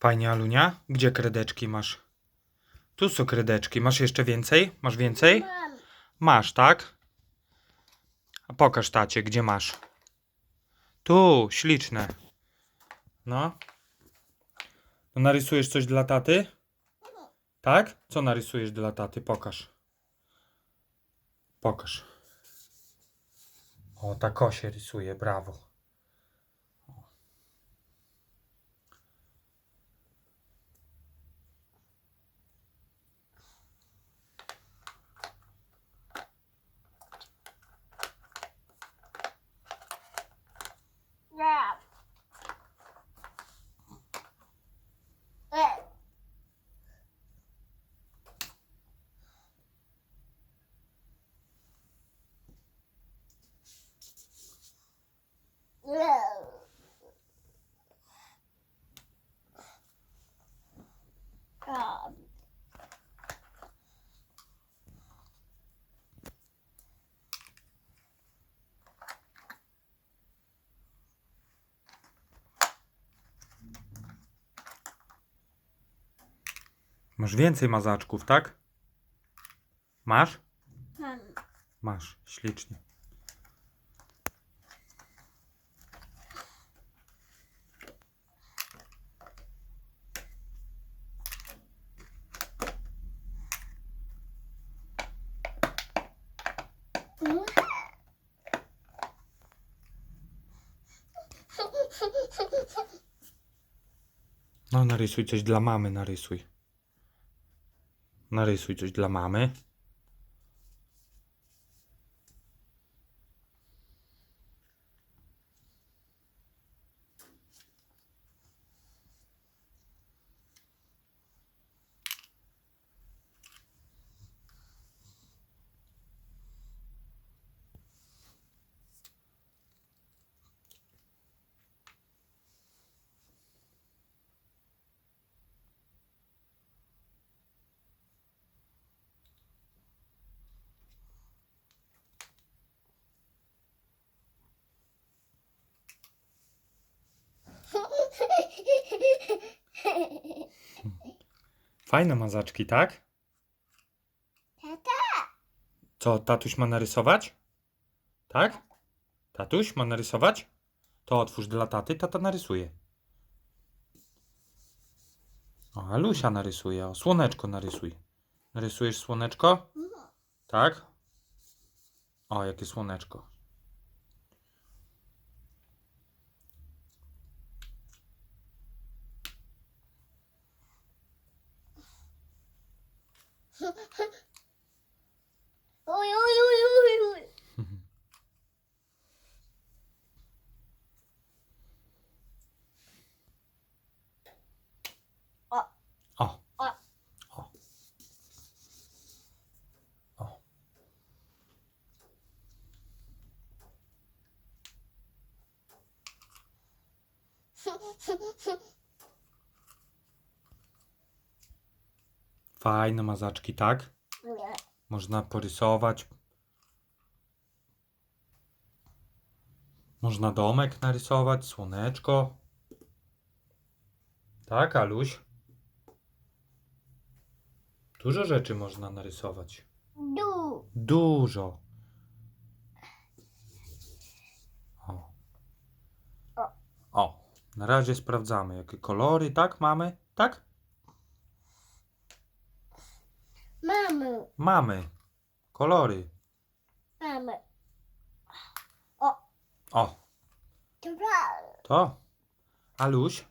Fajnie, Alunia. Gdzie kredeczki masz? Tu są kredeczki. Masz jeszcze więcej? Masz więcej? Masz, tak? A pokaż tacie, gdzie masz. Tu, śliczne. No. no. Narysujesz coś dla taty? Tak? Co narysujesz dla taty? Pokaż. Pokaż. O, o się rysuje, brawo. Ja. E. Ja. Ja. Masz więcej mazaczków, tak? Masz? Mam. Masz, ślicznie. No, narysuj coś dla mamy, narysuj. Narysuj coś dla mamy. Fajne mazaczki, tak? Tata. Co, tatuś ma narysować? Tak? Tatuś ma narysować? To otwórz dla taty, tata narysuje. O, Alusia narysuje. O, słoneczko narysuj. Narysujesz słoneczko? Tak? O, jakie słoneczko. Oj, oj, oj, oj, oj. O. O. O. O. Fajne mazaczki, tak? Nie. Można porysować. Można domek narysować, słoneczko. Tak, Aluś? Dużo rzeczy można narysować. Du. Dużo. O. O. Na razie sprawdzamy, jakie kolory, tak? Mamy? Tak? Mamy. Mamy. Kolory. Mamy. O. Dwa. To. Aluś.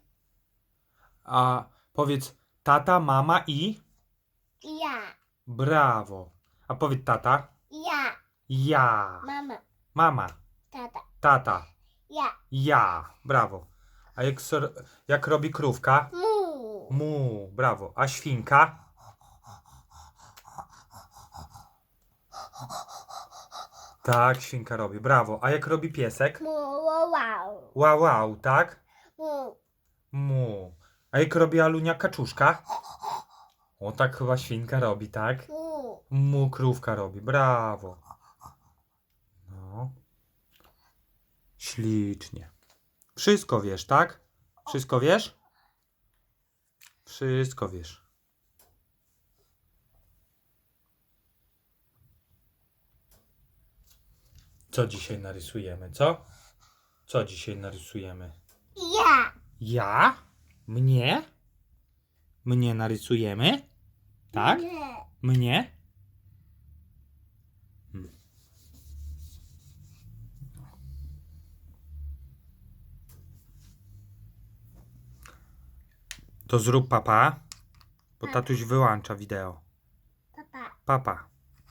A powiedz tata, mama i. Ja. Brawo. A powiedz tata. Ja. Ja. Mama. Mama. Tata. Tata. Ja. Ja. Brawo. A jak, jak robi krówka? Mu. Mu. Brawo. A świnka? Tak, świnka robi. Brawo. A jak robi piesek? Mu. Wow. wow. Wow, wow, tak? Mu. Mu. A jak robi Alunia kaczuszka? O, tak chyba świnka robi, tak? Mu. Mu krówka robi. Brawo. No. Ślicznie. Wszystko wiesz, tak? Wszystko wiesz? Wszystko wiesz. Co dzisiaj narysujemy, co? Co dzisiaj narysujemy? Ja. Ja? Mnie? Mnie narysujemy? Tak? Nie. Mnie? Hmm. To zrób papa, bo tatuś wyłącza wideo. Papa. Papa.